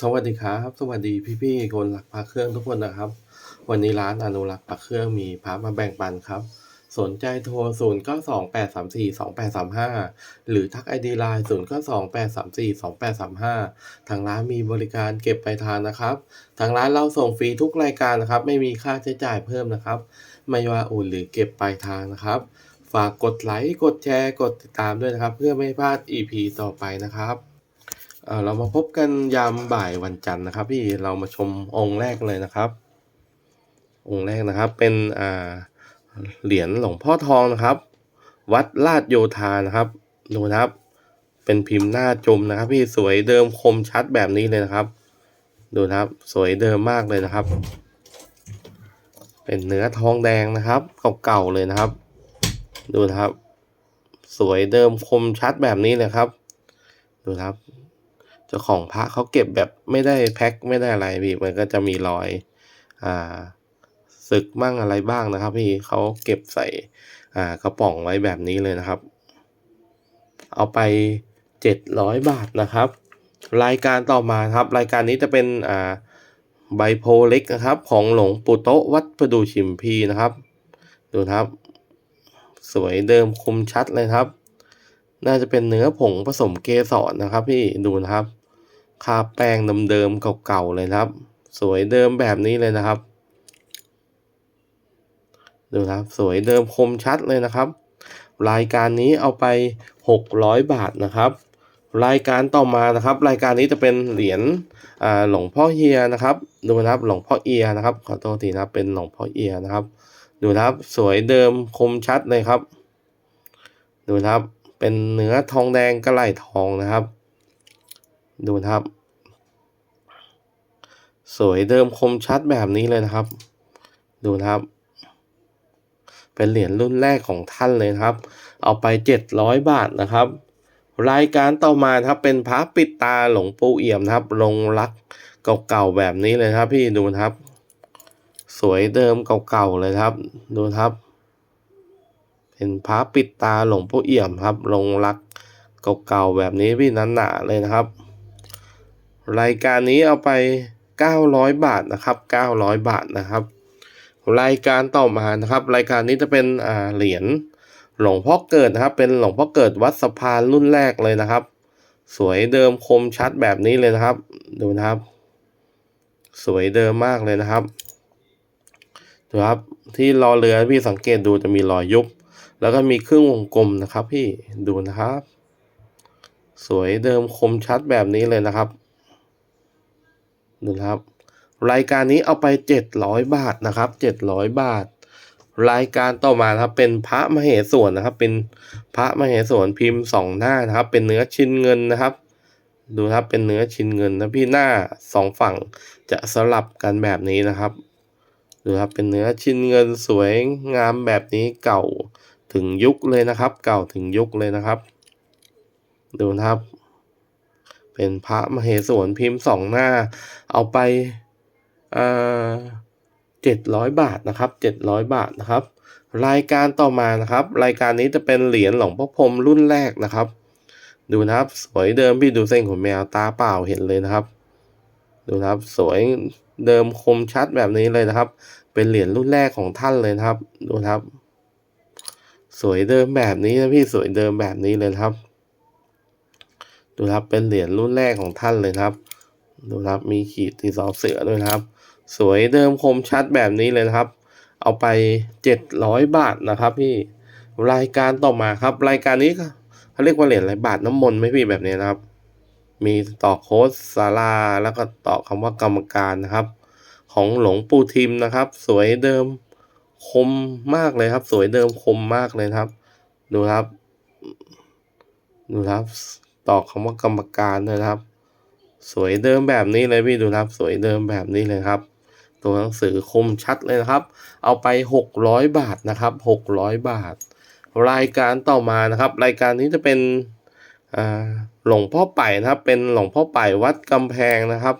สวัสดีครับ สวัสดีพี่ๆคนรักพระเครื่องทุกคนนะครับ วันนี้ร้านอนุรักษ์พระเครื่องมีพระมาแบ่งปันครับ สนใจโทร 0 9 2 8 3 4 2 8 3 5 หรือทักไอดีไลน์0 9 2 8 3 4 2 8 3 5 ทางร้านมีบริการเก็บปลายทางนะครับ ทางร้านเราส่งฟรีทุกรายการนะครับ ไม่มีค่าใช้จ่ายเพิ่มนะครับ ไม่ว่าโอนหรือเก็บปลายทางนะครับ ฝากกดไลค์ กดแชร์ กดติดตามด้วยนะครับ เพื่อไม่พลาด EP ต่อไปนะครับ เออเรามาพบกันยามบ่ายวันจันทร์นะครับพี่เรามาชมองค์แรกเลยนะครับ องค์แรกนะครับเป็นอ่าเหรียญหลวงพ่อทองนะครับ วัดลาดโยธานะครับดูนะครับ เป็นพิมพ์หน้าจมนะครับ พี่สวยเดิมคมชัดแบบนี้เลยนะครับ ดูนะครับสวยเดิมมากเลยนะครับ เป็นเนื้อทองแดงนะครับเก่าๆเลยนะครับ ดูนะครับ สวยเดิมคมชัดแบบนี้เลยครับ ดูนะครับ เจ้าของพระเขาเก็บแบบไม่ได้แพ็คไม่ได้อะไรพี่มันก็จะมีรอยอ่าศึกมั่งอะไรบ้างนะครับ พี่เขาเก็บใส่อ่ากระป๋องไว้แบบนี้เลยนะครับ เอาไปเจ็ดร้อยบาทนะครับ รายการต่อมาครับ รายการนี้จะเป็นอ่าไบโพเล็กนะครับ ของหลวงปู่โตวัดประดูชิมพีนะครับ ดูนะครับ สวยเดิมคมชัดเลยครับ น่าจะเป็นเนื้อผงผสมเกสรนะครับ พี่ดูนะครับ คาแป้งเดิมๆเก่าๆเลยครับ สวยเดิมแบบนี้เลยนะครับ ดูนะครับ สวยเดิมคมชัดเลยนะครับ รายการนี้เอาไป 600 บาทนะครับ รายการต่อมานะครับ รายการนี้จะเป็นเหรียญหลวงพ่อเฮียนะครับ ดูนะครับหลวงพ่อเอียนะครับขอโทษทีนะเป็นหลวงพ่อเอียนะครับ ดูนะครับสวยเดิมคมชัดเลยครับ ดูนะครับเป็นเนื้อทองแดงกระไหลทองนะครับ ดูนะครับ สวยเดิมคมชัดแบบนี้เลยนะครับ ดูนะครับ เป็นเหรียญรุ่นแรกของท่านเลยนะครับ เอาไปเจ็ดร้อยบาทนะครับ รายการต่อมาครับเป็นพระปิดตาหลวงปู่เอี่ยมนะครับลงรักเก่าๆแบบนี้เลยครับ พี่ดูนะครับ สวยเดิมเก่าๆเลยครับ ดูนะครับเป็นพระปิดตาหลวงปู่เอี่ยมครับ ลงรักเก่าๆแบบนี้พี่นันหนาเลยนะครับ รายการนี้เอาไป 900 บาทนะครับ 900 บาทนะครับ รายการต่อมานะครับ รายการนี้จะเป็นอ่าเหรียญหลวงพ่อเกิดนะครับ เป็นหลวงพ่อเกิดวัดสะพานรุ่นแรกเลยนะครับ สวยเดิมคมชัดแบบนี้เลยนะครับ ดูนะครับ สวยเดิมมากเลยนะครับดูครับที่รอเรือพี่สังเกตดูจะมีรอยยุบ แล้วก็มีครึ่งวงกลมนะครับ พี่ดูนะครับ สวยเดิมคมชัดแบบนี้เลยนะครับ นะครับ รายการนี้เอาไปเจ็ดร้อยบาทนะครับเจ็ดร้อยบาท รายการต่อมาครับเป็นพระมเหสวนนะครับ เป็นพระมเหสวนพิมพ์สองหน้านะครับ เป็นเนื้อชิ้นเงินนะครับ ดูครับเป็นเนื้อชิ้นเงินนะพี่หน้าสองฝั่งจะสลับกันแบบนี้นะครับดูครับเป็นเนื้อชิ้นเงินสวยงามแบบนี้เก่าถึงยุคเลยนะครับ เก่าถึงยุคเลยนะครับ ดูนะครับ เป็นพระมเหสวนพิมพ์สองหน้า เอาไปเจ็ดร้อยบาทนะครับเจ็ดร้อยบาทนะครับ รายการต่อมานะครับ รายการนี้จะเป็นเหรียญหลวงพ่อพรมรุ่นแรกนะครับ ดูนะครับสวยเดิมพี่ดูเส้นขนแมวตาเปล่าเห็นเลยนะครับ ดูนะครับสวยเดิมคมชัดแบบนี้เลยนะครับ เป็นเหรียญรุ่นแรกของท่านเลยนะครับ ดูนะครับ สวยเดิมแบบนี้นะพี่สวยเดิมแบบนี้เลยครับ ดูครับเป็นเหรียญรุ่นแรกของท่านเลยครับ ดูครับมีขีดที่สอเสือด้วยครับ สวยเดิมคมชัดแบบนี้เลยครับ เอาไปเจ็ดร้อยบาทนะครับ พี่รายการต่อมาครับ รายการนี้เขาเรียกว่าเหรียญอะไรบาทน้ำมนต์ไหมพี่แบบนี้นะครับ มีต่อโค้ดสาราแล้วก็ต่อคำว่ากรรมการนะครับ ของหลวงปู่ทิมนะครับ สวยเดิมคมมากเลยครับ สวยเดิมคมมากเลยครับ ดูครับ ดูครับ ต่อคำว่ากรรมการด้วยนะครับ สวยเดิมแบบนี้เลยพี่ดูครับ สวยเดิมแบบนี้เลยครับ ตัวหนังสือคมชัดเลยนะครับ เอาไปหกร้อยบาทนะครับหกร้อยบาท รายการต่อมานะครับ รายการนี้จะเป็นหลวงพ่อไป่นะครับ เป็นหลวงพ่อไป่วัดกำแพงนะครับ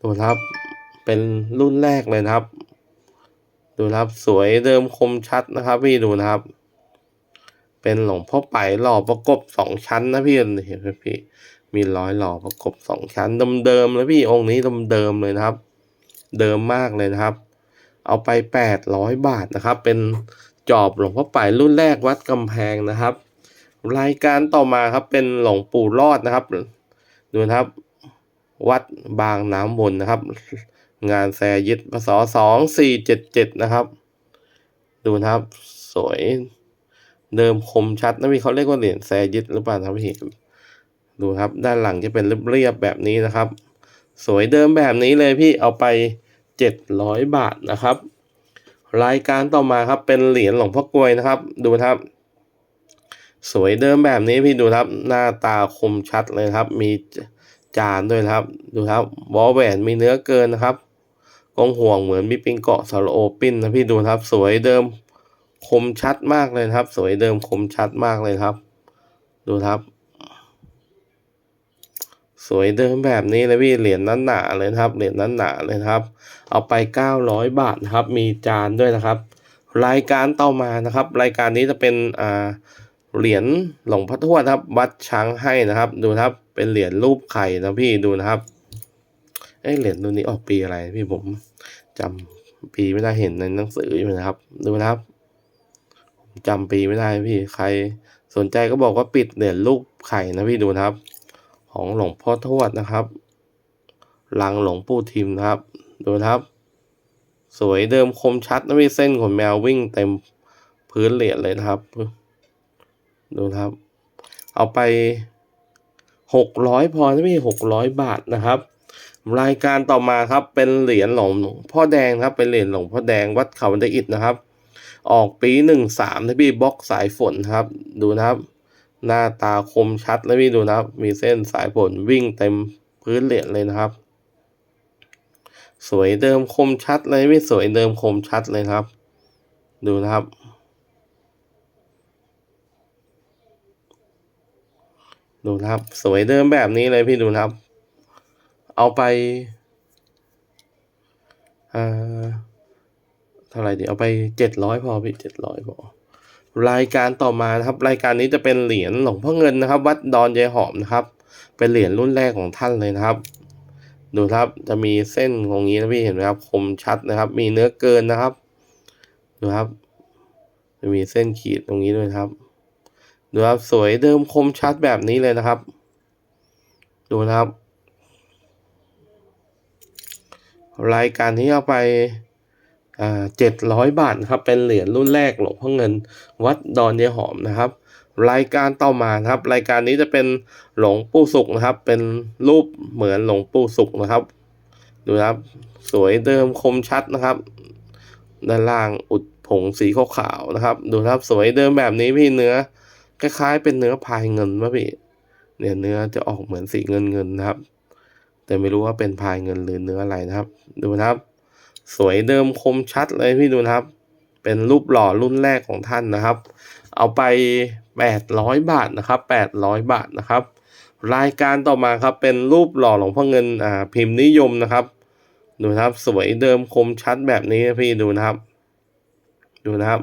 ดูครับเป็นรุ่นแรกเลยนะครับ ดูครับสวยเดิมคมชัดนะครับ พี่ดูนะครับ เป็นหลวงพ่อไป่หล่อประกบสองชั้นนะพี่เห็นไหมพี่มีร้อยหล่อประกบสองชั้นเดิมๆเลยพี่องค์นี้เดิมๆเลยนะครับ เดิมมากเลยนะครับ เอาไปแปดร้อยบาทนะครับ เป็นจอบหลวงพ่อไป่รุ่นแรกวัดกำแพงนะครับ รายการต่อมาครับเป็นหลวงปู่รอดนะครับ ดูนะครับ วัดบางน้ำวนนะครับ งานแซยิดพศสองสี่เจ็ดเจ็ดนะครับ ดูนะครับ สวย เดิมคมชัดนะพี่เขาเรียกว่าเหรียญแซยิดหรือเปล่าครับพี่ดูครับ ด้านหลังจะเป็นเรียบๆแบบนี้นะครับ สวยเดิมแบบนี้เลยพี่เอาไปเจ็ดร้อยบาทนะครับ รายการต่อมาครับเป็นเหรียญหลวงพ่อกลวยนะครับ ดูครับสวยเดิมแบบนี้พี่ดูครับ หน้าตาคมชัดเลยครับ มีจานด้วยครับ ดูครับวอลแหวนมีเนื้อเกินนะครับกงห่วงเหมือนมีปิงเกาะสโลโอปินนะพี่ดูครับ สวยเดิม คมชัดมากเลยครับ สวยเดิมคมชัดมากเลยครับ ดูครับ สวยเดิมแบบนี้เลยพี่เหรียญนั้นหนาเลยครับ เหรียญนั้นหนาเลยครับ เอาไปเก้าร้อยบาทครับ มีจานด้วยนะครับ รายการต่อมานะครับ รายการนี้จะเป็นอ่าเหรียญหลวงพ่อทวดครับ วัดช้างให้นะครับ ดูครับ เป็นเหรียญรูปไข่นะพี่ดูนะครับเอ้เหรียญตัวนี้ออกปีอะไรพี่ผมจำปีไม่ได้เห็นในหนังสืออยู่นะครับ ดูนะครับ จำปีไม่ได้พี่ใครสนใจก็บอกว่าปิดเหรียญรูปไข่นะพี่ดูนะครับ ของหลวงพ่อทวดนะครับลังหลวงปู่ทิมนะครับ ดูนะครับ สวยเดิมคมชัดนะพี่เส้นขนแมววิ่งเต็มพื้นเหรียญเลยนะครับ ดูนะครับ เอาไปหกร้อยพอนะพี่หกร้อยบาทนะครับรายการต่อมาครับเป็นเหรียญหลวงพ่อแดงครับเป็นเหรียญหลวงพ่อแดงวัดเขาบันไดอิฐนะครับ ออกปีหนึ่งสามนะพี่บล็อกสายฝนครับ ดูนะครับ หน้าตาคมชัดแล้วพี่ดูนะครับ มีเส้นสายฝนวิ่งเต็มพื้นเหรียญเลยนะครับ สวยเดิมคมชัดเลยพี่สวยเดิมคมชัดเลยครับ ดูนะครับ ดูนะครับ สวยเดิมแบบนี้เลยพี่ดูนะครับ เอาไปอ่า ท่าไหร่ดีเอาไปเจ็ดร้อยพอพี่เจ็ดร้อยพอรายการต่อมานะครับรายการนี้จะเป็นเหรียญหลวงพ่อเงินนะครับ วัดดอนยายหอมนะครับ เป็นเหรียญรุ่นแรกของท่านเลยนะครับ ดูครับจะมีเส้นของนี้นะพี่เห็นไหมครับ คมชัดนะครับ มีเนื้อเกินนะครับดูครับ จะมีเส้นขีดตรงนี้ด้วยครับดูครับสวยเดิมคมชัดแบบนี้เลยนะครับ ดูนะครับ รายการนี้เอาไป เจ็ดร้อยบาทนะครับ เป็นเหรียญรุ่นแรกหลวงพ่อเงิน วัดดอนยายหอมนะครับ รายการต่อมานะครับ รายการนี้จะเป็นหลวงปู่สุขนะครับ เป็นรูปเหมือนหลวงปู่สุขนะครับ ดูนะครับ สวยเดิมคมชัดนะครับ ด้านล่างอุดผงสีขาวๆนะครับ ดูครับสวยเดิมแบบนี้พี่เนื้อคล้ายๆ เป็นเนื้อพายเงินป่ะพี่ เนี่ยเนื้อจะออกเหมือนสีเงินเงินๆนะครับ แต่ไม่รู้ว่าเป็นพายเงินหรือเนื้ออะไรนะครับ ดูนะครับ สวยเดิมคมชัดเลยพี่ดูนะครับ เป็นรูปหล่อรุ่นแรกของท่านนะครับ เอาไปแปดร้อยบาทนะครับแปดร้อยบาทนะครับ รายการต่อมาครับเป็นรูปหล่อหลวงพ่อเงินอ่าพิมพ์นิยมนะครับ ดูนะครับสวยเดิมคมชัดแบบนี้พี่ดูนะครับ ดูนะครับ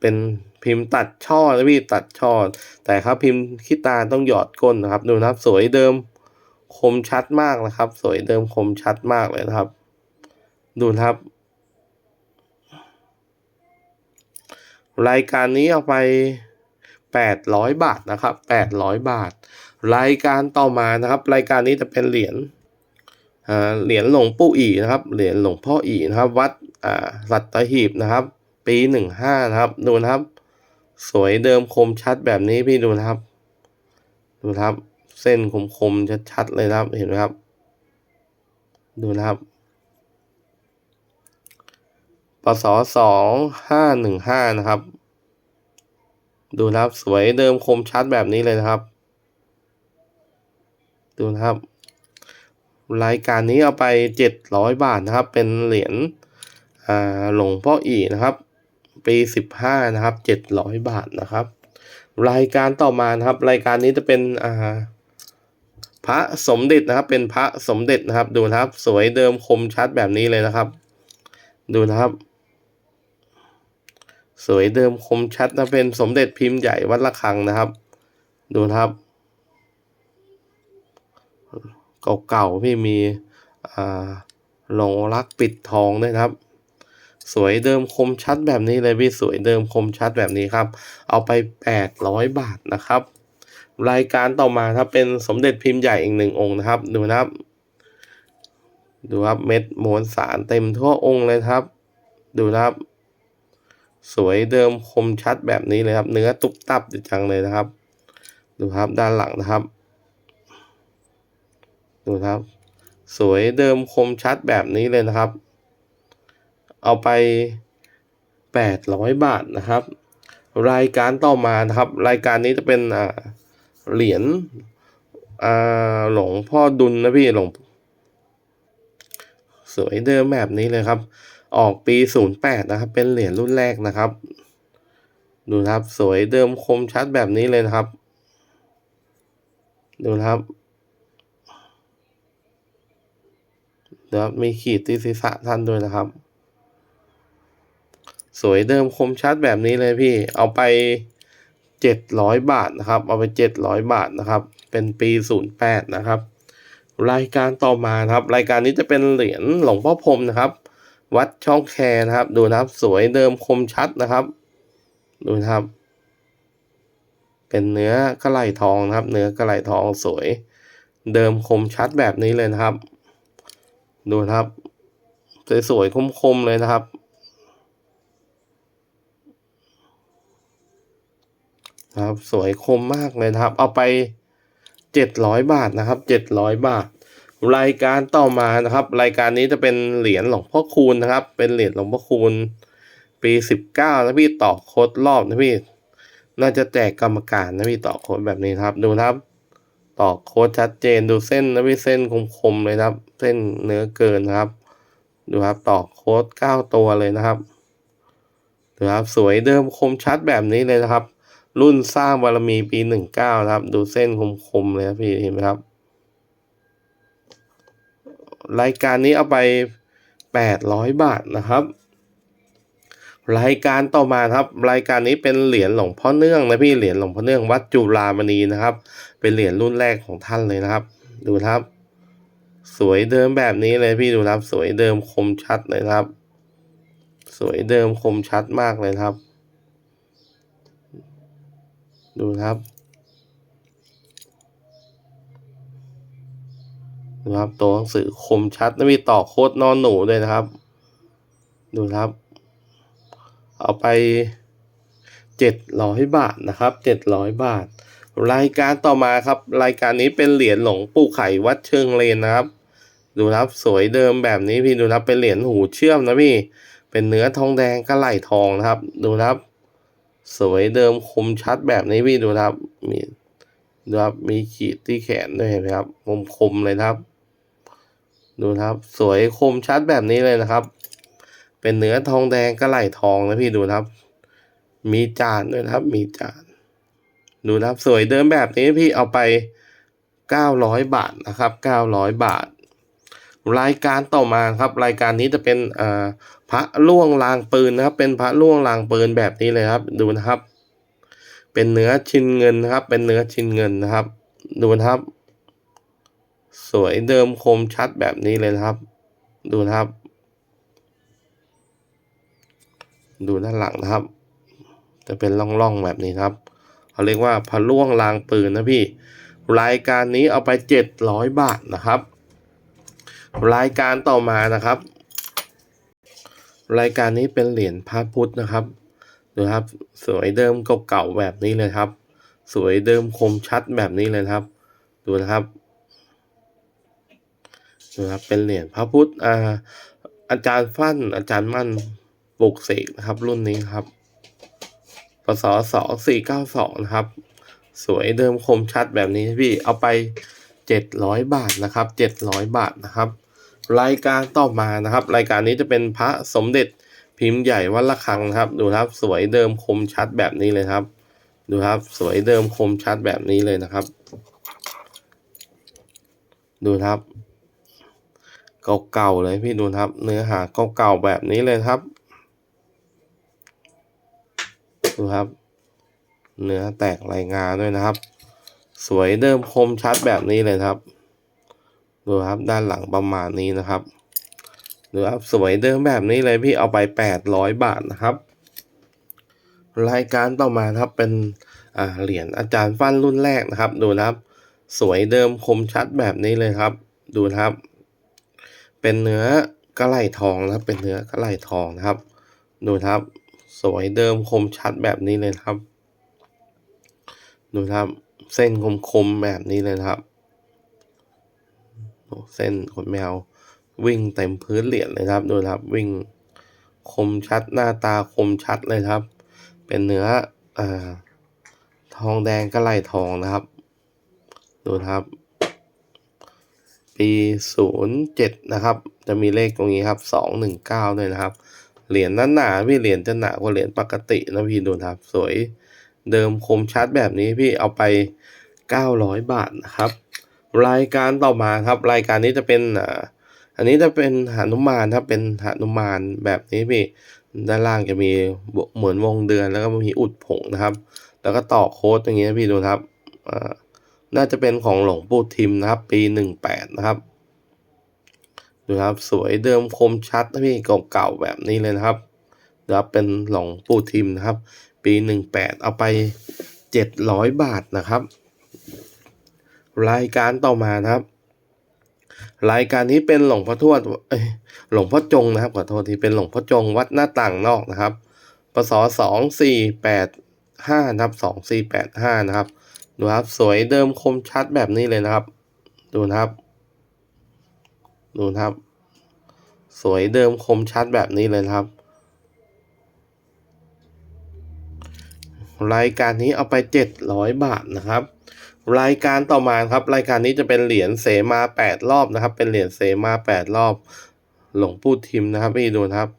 เป็นพิมพ์ตัดช่อนะพี่ตัดช่อแต่ครับพิมพ์ขี้ตาต้องหยอดก้นนะครับ ดูนะครับ สวยเดิมคมชัดมากนะครับ สวยเดิมคมชัดมากเลยนะครับ ดูนะครับ รายการนี้เอาไปแปดร้อยบาทนะครับแปดร้อยบาท รายการต่อมานะครับ รายการนี้จะเป็นเหรียญเหรียญหลวงปู่อีนะครับ เหรียญหลวงพ่ออีนะครับ วัดอ่าสัตหีบนะครับ ปีหนึ่งห้านะครับ ดูนะครับ สวยเดิมคมชัดแบบนี้พี่ดูนะครับ ดูนะครับ เส้นคมๆชัดๆเลยนะครับ เห็นไหมครับ ดูนะครับ ปศสองห้าหนึ่งห้านะครับ ดูนะครับสวยเดิมคมชัดแบบนี้เลยนะครับ ดูนะครับ รายการนี้เอาไปเจ็ดร้อยบาทนะครับ เป็นเหรียญหลวงพ่ออีนะครับ ปีสิบห้านะครับเจ็ดร้อยบาทนะครับ รายการต่อมานะครับ รายการนี้จะเป็นอ่าพระสมเด็จนะครับ เป็นพระสมเด็จนะครับ ดูนะครับ สวยเดิมคมชัดแบบนี้เลยนะครับ ดูนะครับ สวยเดิมคมชัดนะเป็นสมเด็จพิมพ์ใหญ่วัดระฆังนะครับ ดูนะครับ เก่าๆพี่มีอ่าหลงรักปิดทองด้วยครับ สวยเดิมคมชัดแบบนี้เลยพี่สวยเดิมคมชัดแบบนี้ครับ เอาไปแปดร้อยบาทนะครับ รายการต่อมาครับเป็นสมเด็จพิมพ์ใหญ่อีกหนึ่งองค์นะครับ ดูนะครับ ดูครับเม็ดมวลสารเต็มทั่วองค์เลยครับ ดูนะครับ สวยเดิมคมชัดแบบนี้เลยครับ เนื้อตุบตับดีจังเลยนะครับ ดูครับด้านหลังนะครับ ดูครับ สวยเดิมคมชัดแบบนี้เลยนะครับ เอาไปแปดร้อยบาทนะครับ รายการต่อมานะครับ รายการนี้จะเป็นเหรียญหลวงพ่อดุลนะพี่หลวงสวยเดิมแบบนี้เลยครับ ออกปีศูนย์แปดนะครับ เป็นเหรียญรุ่นแรกนะครับ ดูนะครับ สวยเดิมคมชัดแบบนี้เลยนะครับ ดูนะครับเดี๋ยวมีขีดที่ศีรษะท่านด้วยนะครับ สวยเดิมคมชัดแบบนี้เลยพี่ เอาไปเจ็ดร้อยบาทนะครับ เอาไปเจ็ดร้อยบาทนะครับ เป็นปีศูนย์แปดนะครับ รายการต่อมาครับ รายการนี้จะเป็นเหรียญหลวงพ่อพรมนะครับ วัดช่องแคนะครับ ดูนะครับ สวยเดิมคมชัดนะครับ ดูนะครับ เป็นเนื้อกระไหลทองนะครับ เนื้อกระไหลทองสวย เดิมคมชัดแบบนี้เลยนะครับ ดูนะครับ สวยๆคมๆเลยนะครับครับสวยคมมากเลยนะครับ เอาไปเจ็ดร้อยบาทนะครับเจ็ดร้อยบาท รายการต่อมานะครับ รายการนี้จะเป็นเหรียญหลวงพ่อคูณนะครับ เป็นเหรียญหลวงพ่อคูณปีสิบเก้านะพี่ต่อโค้ดรอบนะพี่ น่าจะแจกกรรมการนะพี่ต่อโค้ดแบบนี้ครับดูนะครับ ต่อโค้ดชัดเจนดูเส้นนะพี่เส้นคมๆเลยครับ เส้นเนื้อเกินครับ ดูครับต่อโค้ดเก้าตัวเลยนะครับดูครับสวยเดิมคมชัดแบบนี้เลยนะครับ รุ่นสร้างบารมีปีหนึ่งเก้านะครับ ดูเส้นคมๆเลยนะพี่เห็นไหมครับ รายการนี้เอาไปแปดร้อยบาทนะครับ รายการต่อมาครับ รายการนี้เป็นเหรียญหลวงพ่อเนื่องนะพี่เหรียญหลวงพ่อเนื่องวัดจุฬามณีนะครับ เป็นเหรียญรุ่นแรกของท่านเลยนะครับ ดูครับ สวยเดิมแบบนี้เลยพี่ดูครับ สวยเดิมคมชัดเลยครับ สวยเดิมคมชัดมากเลยครับ ดูครับ ดูครับ ตัวหนังสือคมชัดและมีต่อโคดนอนหนูด้วยนะครับ ดูครับ เอาไปเจ็ดร้อยบาทนะครับเจ็ดร้อยบาท รายการต่อมาครับ รายการนี้เป็นเหรียญหลวงปู่ไข่วัดเชิงเลนนะครับ ดูครับสวยเดิมแบบนี้พี่ดูครับเป็นเหรียญหูเชื่อมนะพี่ เป็นเนื้อทองแดงกระไหลทองนะครับ ดูครับ สวยเดิมคมชัดแบบนี้พี่ดูครับมีดูครับมีขีดที่แขนด้วยเห็นไหมครับคมคมเลยครับ ดูครับสวยคมชัดแบบนี้เลยนะครับ เป็นเนื้อทองแดงกระไหลทองนะพี่ดูครับ มีจานด้วยนะครับ มีจาน ดูครับสวยเดิมแบบนี้พี่เอาไปเก้าร้อยบาทนะครับเก้าร้อยบาท รายการต่อมาครับ รายการนี้จะเป็นอ่าพระล่วงลางปืนนะครับ เป็นพระล่วงลางปืนแบบนี้เลยครับ ดูนะครับ เป็นเนื้อชิ้นเงินนะครับ เป็นเนื้อชิ้นเงินนะครับ ดูนะครับ สวยเดิมคมชัดแบบนี้เลยนะครับ ดูนะครับ ดูด้านหลังนะครับ จะเป็นร่องๆแบบนี้ครับเขาเรียกว่าพะล่วงลางปืนนะพี่ รายการนี้เอาไปเจ็ดร้อยบาทนะครับ รายการต่อมานะครับ รายการนี้เป็นเหรียญพระพุทธนะครับดูครับสวยเดิมเก่าๆแบบนี้เลยครับ สวยเดิมคมชัดแบบนี้เลยครับ ดูนะครับ ดูครับเป็นเหรียญพระพุทธอ่าอาจารย์ฟั่นอาจารย์มั่นปลุกเสกนะครับ รุ่นนี้ครับพศสองสี่เก้าสองนะครับ สวยเดิมคมชัดแบบนี้พี่เอาไปเจ็ดร้อยบาทนะครับเจ็ดร้อยบาทนะครับ รายการต่อมานะครับ รายการนี้จะเป็นพระสมเด็จพิมพ์ใหญ่วัดละคังนะครับ ดูครับสวยเดิมคมชัดแบบนี้เลยครับ ดูครับสวยเดิมคมชัดแบบนี้เลยนะครับ ดูครับ เก่าๆเลยพี่ดูครับ เนื้อหาเก่าๆแบบนี้เลยครับ ดูครับ เนื้อแตกลายงาด้วยนะครับ สวยเดิมคมชัดแบบนี้เลยครับ ดูครับด้านหลังประมาณนี้นะครับดูครับสวยเดิมแบบนี้เลยพี่เอาไปแปดร้อยบาทนะครับ รายการต่อมาครับเป็นเหรียญอาจารย์ฟันรุ่นแรกนะครับ ดูนะครับ สวยเดิมคมชัดแบบนี้เลยครับ ดูนะครับ เป็นเนื้อกระไหลทองนะครับ เป็นเนื้อกระไหลทองนะครับ ดูครับ สวยเดิมคมชัดแบบนี้เลยครับ ดูครับ เส้นคมๆแบบนี้เลยครับ เส้นขนแมววิ่งเต็มพื้นเหรียญเลยครับ ดูครับ วิ่งคมชัดหน้าตาคมชัดเลยครับ เป็นเนื้ออทองแดงกระไหลทองนะครับ ดูครับ ปีศูนย์เจ็ดนะครับ จะมีเลขตรงนี้ครับสองหนึ่งเก้าด้วยนะครับ เหรียญนั้นหนาพี่เหรียญจะหนากว่าเหรียญปกตินะพี่ดูนะครับ สวยเดิมคมชัดแบบนี้พี่เอาไปเก้าร้อยบาทนะครับ รายการต่อมาครับ รายการนี้จะเป็นอ่าอันนี้จะเป็นหนุมานครับเป็นหนุมานแบบนี้พี่ด้านล่างจะมีเหมือนวงเดือนแล้วก็มีอุดผงนะครับ แล้วก็ต่อโค้ดอย่างเงี้ยพี่ดูนะครับอ่า น่าจะเป็นของหลวงปู่ทิมนะครับ ปีหนึ่งแปดนะครับ ดูครับสวยเดิมคมชัดนะพี่เก่าๆแบบนี้เลยนะครับเดี๋ยวเป็นหลวงปู่ทิมนะครับ ปีหนึ่งแปดเอาไปเจ็ดร้อยบาทนะครับ รายการต่อมานะครับ รายการนี้เป็นหลวงพ่อทวดหลวงพ่อจงนะครับขอโทษทีเป็นหลวงพ่อจงวัดหน้าต่างนอกนะครับปศสองสี่แปดห้านะครับสองสี่แปดห้านะครับ ดูครับสวยเดิมคมชัดแบบนี้เลยนะครับ ดูนะครับ ดูนะครับ สวยเดิมคมชัดแบบนี้เลยนะครับ รายการนี้เอาไปเจ็ดร้อยบาทนะครับ รายการต่อมาครับ รายการนี้จะเป็นเหรียญเสมาแปดรอบนะครับ เป็นเหรียญเสมาแปดรอบ หลวงปู่ทิมนะครับพี่ดูนะครับ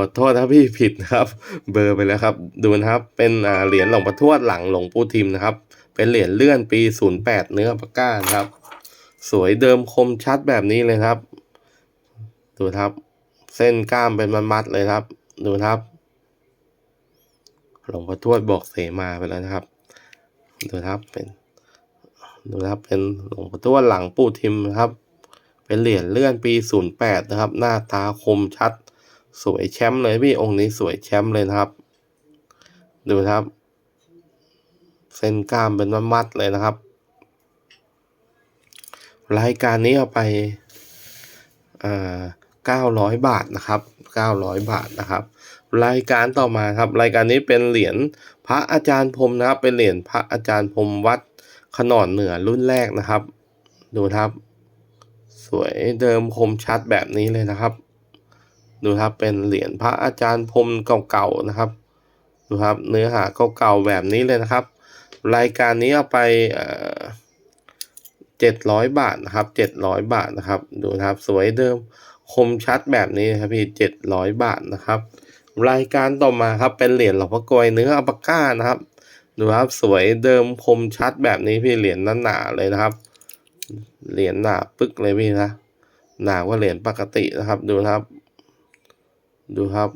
อโทษนะพี่ผิดนะครับ เบอร์ไปแล้วครับ ดูนะครับ เป็นเหรียญหลวงพ่อทวดหลังหลวงปู่ทิมนะครับ เป็นเหรียญเลื่อนปีศูนย์แปดเนื้อปากก้านะครับ สวยเดิมคมชัดแบบนี้เลยครับ ดูครับ เส้นกล้ามเป็นมัดๆเลยครับ ดูครับ หลวงพ่อทวดบอกเสมาไปแล้วนะครับ ดูนะครับเป็น ดูนะครับเป็นหลวงพ่อทวดหลังปู่ทิมนะครับ เป็นเหรียญเลื่อนปีศูนย์แปดนะครับ หน้าตาคมชัด สวยแชมป์เลยพี่องค์นี้สวยแชมป์เลยนะครับ ดูนะครับ เส้นกล้ามเป็นมัดๆเลยนะครับ รายการนี้เอาไปอ่าเก้าร้อยบาทนะครับเก้าร้อยบาทนะครับ รายการต่อมาครับ รายการนี้เป็นเหรียญพระอาจารย์พรมนะครับ เป็นเหรียญพระอาจารย์พรมวัดขนอนเหนือรุ่นแรกนะครับ ดูครับ สวยเดิมคมชัดแบบนี้เลยนะครับ ดูครับเป็นเหรียญพระอาจารย์พรมเก่าๆนะครับ ดูครับเนื้อหาเก่าๆแบบนี้เลยนะครับ รายการนี้เอาไปเจ็ดร้อยบาทนะครับเจ็ดร้อยบาทนะครับ ดูครับสวยเดิมคมชัดแบบนี้ครับพี่เจ็ดร้อยบาทนะครับ รายการต่อมาครับเป็นเหรียญหลวงพ่อกลวยเนื้ออัปปาก้านะครับ ดูครับสวยเดิมคมชัดแบบนี้พี่เหรียญหนาๆเลยนะครับ เหรียญหนาปึ๊กเลยพี่นะหนากว่าเหรียญปกตินะครับ ดูนะครับ ดูครับ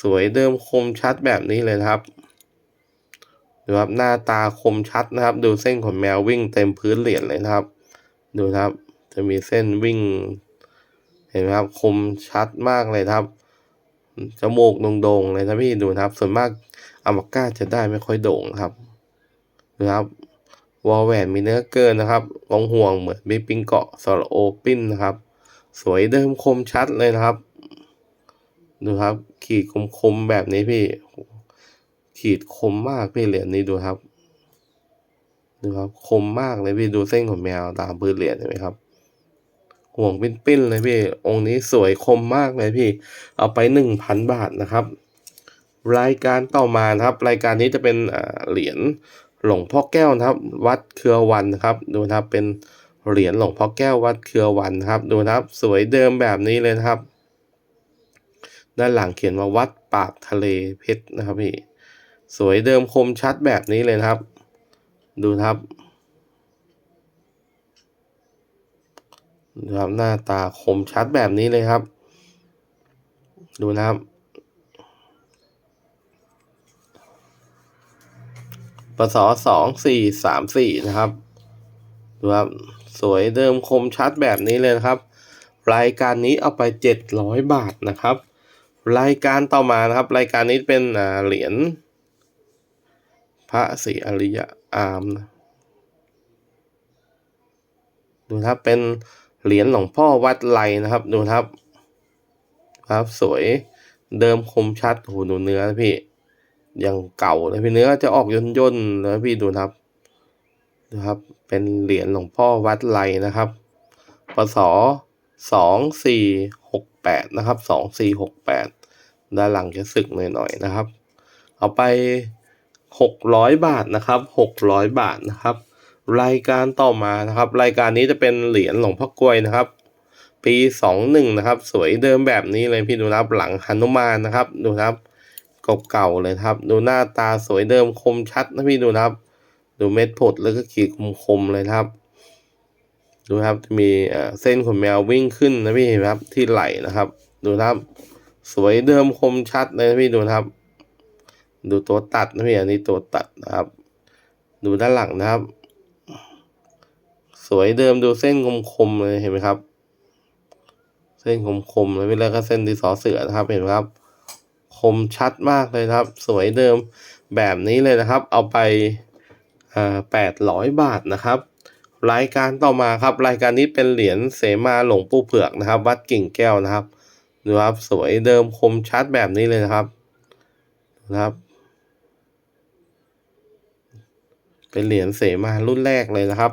สวยเดิมคมชัดแบบนี้เลยครับ ดูครับหน้าตาคมชัดนะครับ ดูเส้นขนแมววิ่งเต็มพื้นเหรียญเลยนะครับ ดูครับ จะมีเส้นวิ่ง เห็นไหมครับ คมชัดมากเลยครับจมูกโด่งๆเลยนะพี่ดูนะครับ ส่วนมากอามาก้าจะได้ไม่ค่อยโด่งครับนะครับวอลแหวนมีเนื้อเกินนะครับวงห่วงเหมือนบิปปิงเกาะสระโอปินนะครับ สวยเดิมคมชัดเลยนะครับ ดูครับ ขีดคมๆแบบนี้พี่ ขีดคมมากพี่เหรียญนี้ดูครับ ดูครับคมมากเลยพี่ดูเส้นของแมวตามพื้นเหรียญเห็นไหมครับห่วงปิ้นๆเลยพี่ องค์นี้สวยคมมากเลยพี่ เอาไปหนึ่งพันบาทนะครับ รายการต่อมานะครับ รายการนี้จะเป็นเหรียญหลวงพ่อแก้วนะครับ วัดเครือวันนะครับ ดูนะครับเป็น เหรียญหลวงพ่อแก้ววัดเครือวันครับ ดูนะครับ สวยเดิมแบบนี้เลยนะครับ ด้านหลังเขียนว่าวัดปากทะเลเพชรนะครับพี่ สวยเดิมคมชัดแบบนี้เลยนะครับ ดูนะครับดูครับหน้าตาคมชัดแบบนี้เลยครับ ดูนะครับปปศสองสี่สามสี่นะครับ ดูครับ สวยเดิมคมชัดแบบนี้เลยนะครับ รายการนี้เอาไปเจ็ดร้อยบาทนะครับ รายการต่อมานะครับ รายการนี้เป็นเหรียญพระศรีอริยอามนะดูนะครับเป็นเหรียญหลวงพ่อวัดไลนะครับ ดูนะครับ ครับสวยเดิมคมชัดโหดูเนื้อพี่ยังเก่าเลยพี่เนื้อจะออกย่นย่นๆแล้วพี่ดูนะครับ นะครับ เป็นเหรียญหลวงพ่อวัดไลนะครับปศสองสี่หกแปดนะครับสองสี่หกแปดด้านหลังจะสึกหน่อยๆนะครับ เอาไปหกร้อยบาทนะครับหกร้อยบาทนะครับ รายการต่อมานะครับ รายการนี้จะเป็นเหรียญหลวงพ่อกลวยนะครับ ปีสองหนึ่งนะครับ สวยเดิมแบบนี้เลยพี่ดูนะครับหลังหนุมานนะครับ ดูนะครับเก่าๆเลยครับ ดูหน้าตาสวยเดิมคมชัดนะพี่ดูนะครับ ดูเม็ดผดแล้วก็ขีดคมๆเลยครับ ดูครับจะมีเส้นขนแมววิ่งขึ้นนะพี่เห็นไหมครับที่ไหลนะครับ ดูครับ สวยเดิมคมชัดเลยนะพี่ดูครับ ดูตัวตัดนะพี่อันนี้ตัวตัดนะครับ ดูด้านหลังนะครับ สวยเดิมดูเส้นคมๆเลยเห็นไหมครับ เส้นคมๆเลยแล้วก็เส้นดีสอเสือนะครับเห็นไหมครับคมชัดมากเลยครับ สวยเดิมแบบนี้เลยนะครับ เอาไป แปดร้อยบาทนะครับ รายการต่อมาครับ รายการนี้เป็นเหรียญเสมาหลวงปูเผือกนะครับ วัดกิ่งแก้วนะครับดูครับสวยเดิมคมชัดแบบนี้เลยนะครับนะครับ เป็นเหรียญเสมารุ่นแรกเลยนะครับ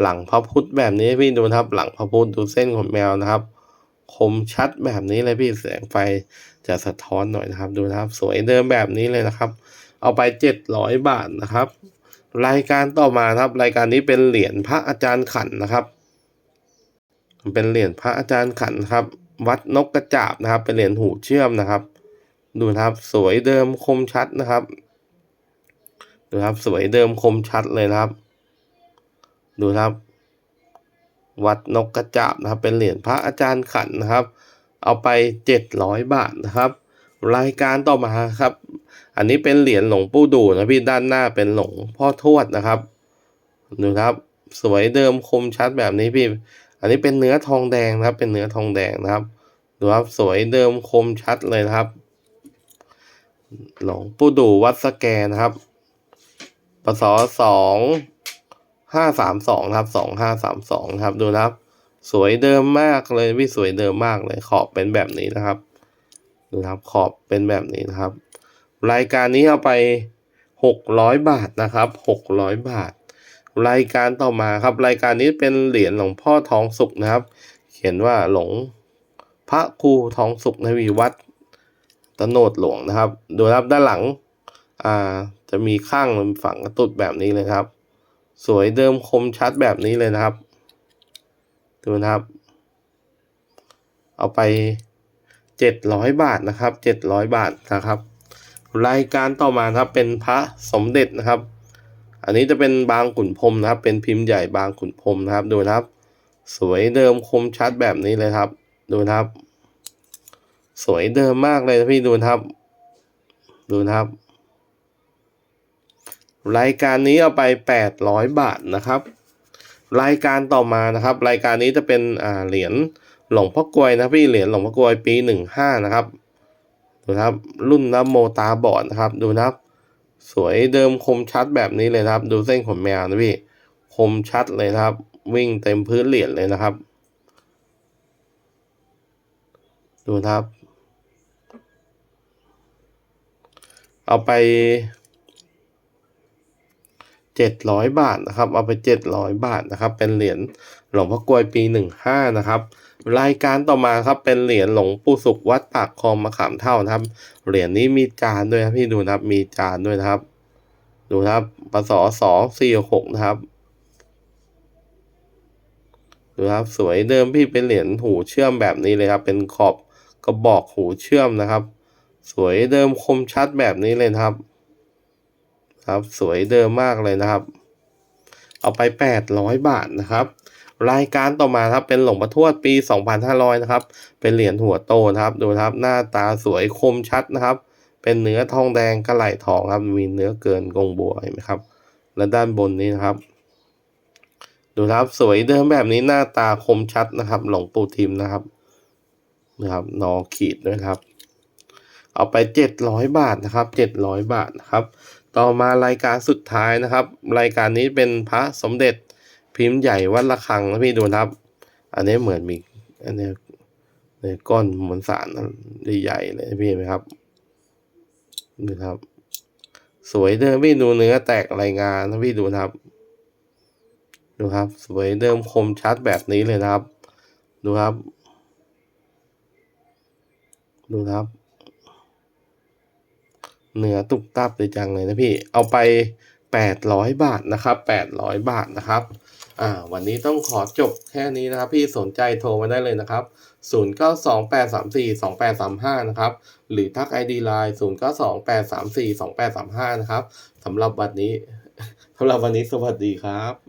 หลังพระพุทธแบบนี้พี่ดูนะครับ หลังพระพุทธดูเส้นขนแมวนะครับ คมชัดแบบนี้เลยพี่แสงไฟจะสะท้อนหน่อยนะครับ ดูนะครับ สวยเดิมแบบนี้เลยนะครับ เอาไปเจ็ดร้อยบาทนะครับ รายการต่อมาครับ รายการนี้เป็นเหรียญพระอาจารย์ขันนะครับ เป็นเหรียญพระอาจารย์ขันครับ วัดนกกระจาบนะครับ เป็นเหรียญหูเชื่อมนะครับ ดูนะครับสวยเดิมคมชัดนะครับ ดูครับสวยเดิมคมชัดเลยนะครับ ดูนะครับ วัดนกกระจาบนะครับ เป็นเหรียญพระอาจารย์ขันนะครับ เอาไปเจ็ดร้อยบาทนะครับ รายการต่อมาครับ อันนี้เป็นเหรียญหลวงปู่ดูนะพี่ด้านหน้าเป็นหลวงพ่อทวดนะครับ ดูครับ สวยเดิมคมชัดแบบนี้พี่ อันนี้เป็นเนื้อทองแดงนะครับ เป็นเนื้อทองแดงนะครับ ดูครับสวยเดิมคมชัดเลยนะครับ หลวงปู่ดูวัดสแกนะครับปศสองห้าสามสองครับสองห้าสามสองครับดูนะครับ สวยเดิมมากเลยพี่สวยเดิมมากเลยขอบเป็นแบบนี้นะครับ ดูครับขอบเป็นแบบนี้นะครับ รายการนี้เอาไปหกร้อยบาทนะครับหกร้อยบาท รายการต่อมาครับ รายการนี้เป็นเหรียญหลวงพ่อทองสุกนะครับ เขียนว่าหลวงพระครูทองสุกในวีวัดตโนดหลวงนะครับ ดูนะครับด้านหลังอ่าจะมีข้างฝังกระตุดแบบนี้เลยครับ สวยเดิมคมชัดแบบนี้เลยนะครับ ดูนะครับ เอาไปเจ็ดร้อยบาทนะครับเจ็ดร้อยบาทนะครับ รายการต่อมาครับเป็นพระสมเด็จนะครับ อันนี้จะเป็นบางขุนพรมนะครับ เป็นพิมพ์ใหญ่บางขุนพรมนะครับดูนะครับ สวยเดิมคมชัดแบบนี้เลยครับ ดูนะครับ สวยเดิมมากเลยพี่ดูนะครับ ดูนะครับ รายการนี้เอาไปแปดร้อยบาทนะครับ รายการต่อมานะครับ รายการนี้จะเป็นอ่าเหรียญหลวงพ่อกลวยนะพี่เหรียญหลวงพ่อกลวยปีหนึ่งห้านะครับ ดูครับรุ่นน้ำโมตาบอดนะครับ ดูนะครับสวยเดิมคมชัดแบบนี้เลยครับ ดูเส้นขนแมวนะพี่คมชัดเลยครับ วิ่งเต็มพื้นเหรียญเลยนะครับ ดูครับ เอาไปเจ็ดร้อยบาทนะครับ เอาไปเจ็ดร้อยบาทนะครับ เป็นเหรียญหลวงพ่อกลวยปีหนึ่งห้านะครับ รายการต่อมาครับเป็นเหรียญหลวงปู่สุขวัดปากคลองมะขามเท่านะครับ เหรียญนี้มีจานด้วยครับพี่ดูนะครับ มีจานด้วยนะครับ ดูครับปศสองสี่หกนะครับ ดูครับสวยเดิมพี่เป็นเหรียญหูเชื่อมแบบนี้เลยครับ เป็นขอบกระบอกหูเชื่อมนะครับ สวยเดิมคมชัดแบบนี้เลยครับ ครับสวยเดิมมากเลยนะครับ เอาไปแปดร้อยบาทนะครับ รายการต่อมาครับเป็นหลงพ่อทวดปีสองพันห้าร้อยนะครับ เป็นเหรียญหัวโตนะครับ ดูครับหน้าตาสวยคมชัดนะครับ เป็นเนื้อทองแดงกระไหลทองครับ มีเนื้อเกินกงบัวเห็นไหมครับ และด้านบนนี้นะครับ ดูครับสวยเดิมแบบนี้หน้าตาคมชัดนะครับ หลงปูทิมนะครับนะครับนอขีดด้วยครับ เอาไปเจ็ดร้อยบาทนะครับเจ็ดร้อยบาทนะครับ ต่อมารายการสุดท้ายนะครับ รายการนี้เป็นพระสมเด็จ พิมพ์ใหญ่วัดระฆังนะพี่ดูนะครับ อันนี้เหมือนมีอันนี้ในก้อนมวลสารใหญ่ๆเลยพี่เห็นไหมครับดูครับ สวยเดิมพี่ดูเนื้อแตกรายงานนะพี่ดูนะครับ ดูครับ สวยเดิมคมชัดแบบนี้เลยนะครับ ดูครับ ดูครับเนื้อตุกตับเลยจังเลยนะพี่ เอาไปแปดร้อยบาทนะครับแปดร้อยบาทนะครับ อ่าวันนี้ต้องขอจบแค่นี้นะครับ พี่สนใจโทรมาได้เลยนะครับศูนย์เก้าสองแปดสามสี่สองแปดสามห้านะครับ หรือทักไอดีไลน์ศูนย์เก้าสองแปดสามสี่สองแปดสามห้านะครับสำหรับวันนี้สำหรับวันนี้สวัสดีครับ